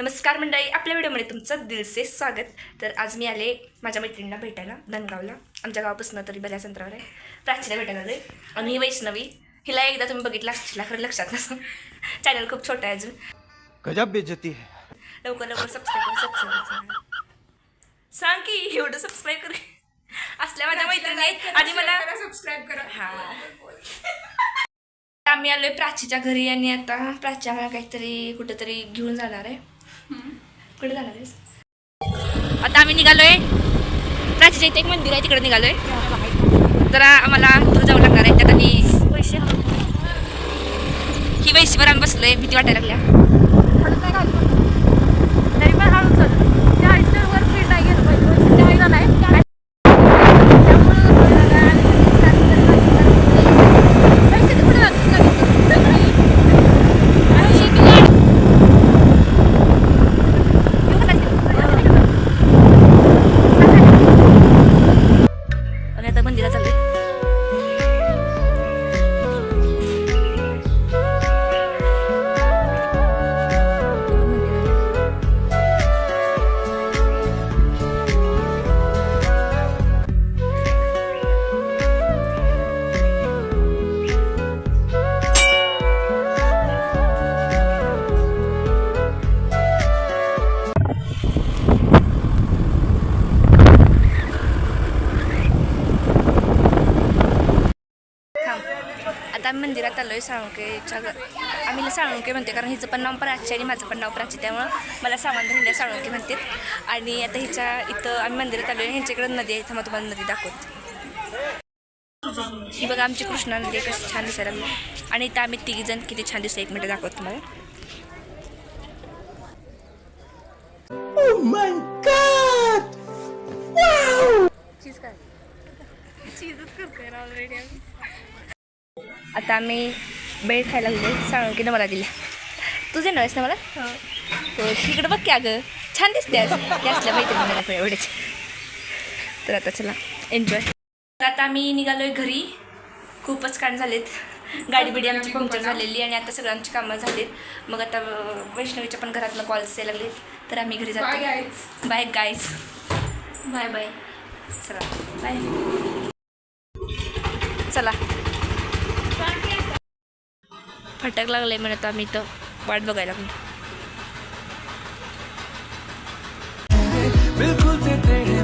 नमस्कार मंडळी आपल्या व्हिडिओमध्ये तुमचं दिलसे स्वागत. तर आज मी आले माझ्या मैत्रिणीला भेटायला धनगावला. आमच्या गावापासून तरी बऱ्याच अंतरावर आहे. प्राचीला भेटायला आले आणि ही वैष्णवी हिला एकदा तुम्ही बघितलं असतील खरं लक्षात नसं चॅनल खूप छोटा आहे अजून. गजब बेइज्जती है. लवकर लवकर सबस्क्राईब कर सबस्क्राईब सांग की एवढं सबस्क्राईब कर. असल्या माझ्या मैत्रिणी आहेत आणि मला सबस्क्राईब करा. हा. आम्ही आलोय प्राचीच्या घरी आणि आता प्राची आम्हाला काहीतरी कुठेतरी घेऊन जाणार आहे. कुठे आहेस? आता आम्ही निघालोय. प्राचीच्या इथे एक मंदिर आहे तिकडे निघालोय. जरा आम्हाला दूर जावं लागणार आहे त्यात आणि पैसे ही वैशीवर आम्ही बसलोय भीती वाटायला लागल्या. आता आम्ही मंदिरात आलोय साळुंकेच्या घ- आम्ही साळुंके म्हणते कारण हिचं पण नाव प्राची आणि माझं पण नाव प्राची त्यामुळं मला सामान धरल्या साळुंके म्हणते आणि आता हिच्या इथं आम्ही मंदिरात आलोय ह्यांच्याकडे नदी आहे थांबा तुम्हाला नदी दाखवते. ही बघा आमची कृष्णा नदी आहे, कशी छान दिसायला आणि इथं आम्ही तिघी जण किती छान दिसतो एक मिनिट दाखवत तुम्हाला. चीज काय? चीजच करतोय ऑलरेडी आता आम्ही बेळ खायला लागलो. साळुंकीनं मला दिल्या. तू जे नव्हेस ना मला? हो. तिकडं बघ की अगं. छान दिसते आज. असल्या मैत्रिणी एवढेच. तर आता चला एन्जॉय आता आम्ही निघालोय घरी. खूपच काण झालेत. गाडी बिडी आमची पंक्चर झालेली आणि आता सगळ्यांची कामं झालीत. मग आता वैष्णवीच्या पण घरातनं कॉल्स यायला लागलेत. तर आम्ही घरी जातो. बाय गाईज बाय बाय चला. बाय चला. फटक लागले म्हणत आम्ही इथं. वाट बघायला बिलकुल बिल्कुल